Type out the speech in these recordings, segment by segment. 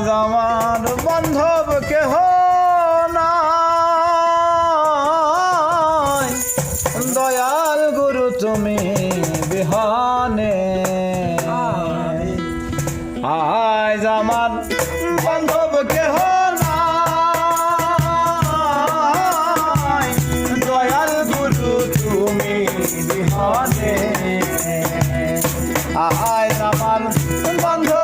আজ আমার বান্ধব কেহ নাই। দয়াল গুরু, তুমি বিহানে। আজ আমার বান্ধব কেহ নাই। দয়াল গুরু, তুমি বিহানে। আজ আমার বান্ধব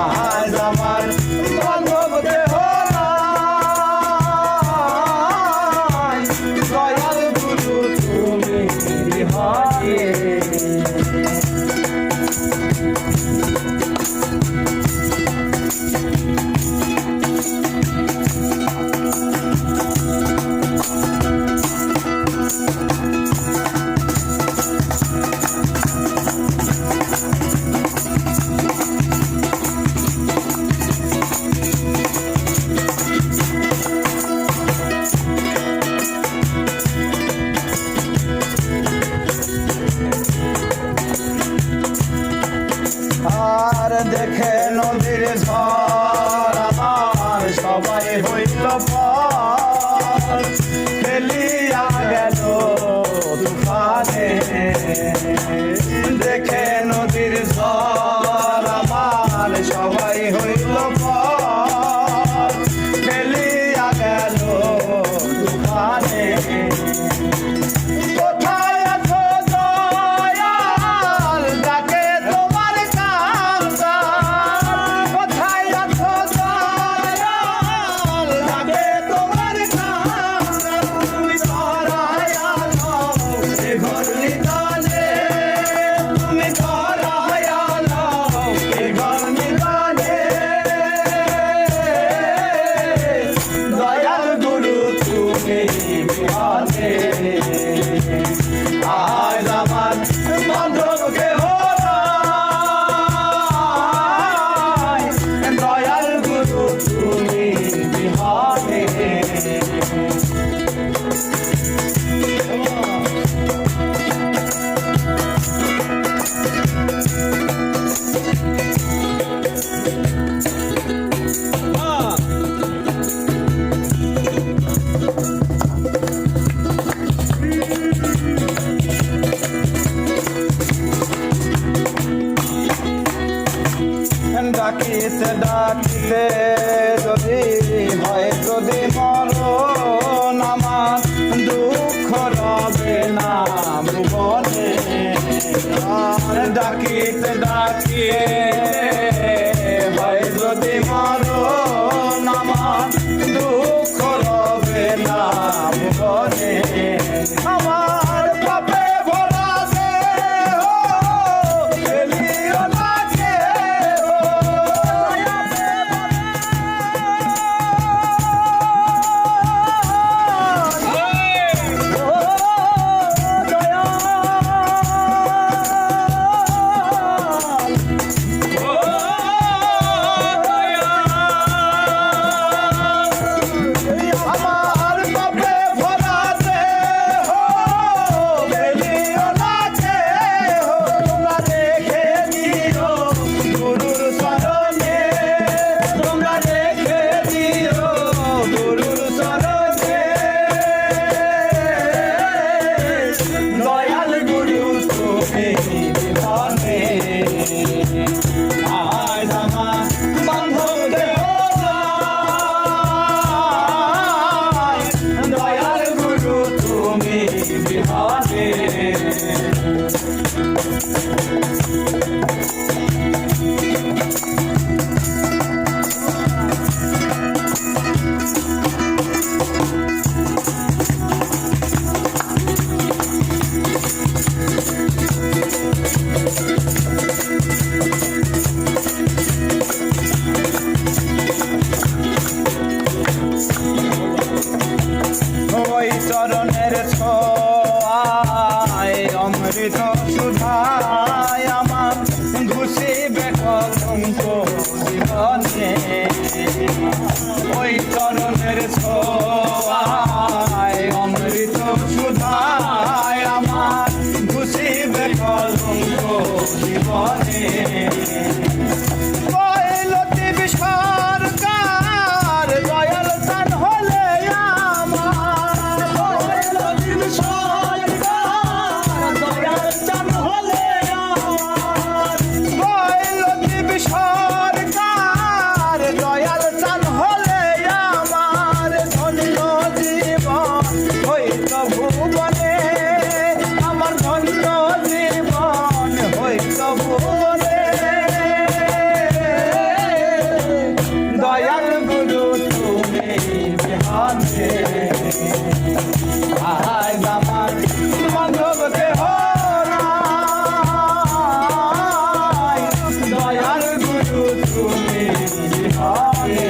আজ আমার দেহ দয়াল গুরু তুমি পর ফেলিয়া গেল তুফানে ডাকিতে ডাকিতে যদি হয় যদি মরণ আমার, দুঃখ রবে না ভুবনে। ডাকিতে ডাকিয়ে হয় যদি মরণ আমার, দুঃখ রবে না ভুবনে। আমার অর্পিত সুধায় আমার ঘুষে বেকলঙ্ক জীবনে। ওই চরণের ছোয়ায় অমৃত সুধায় আমার ঘুষে বেকলঙ্ক জীবনে। বিহানকে আজ আমার বান্ধব দেহ দয়াল গুরু তুমি বিহানে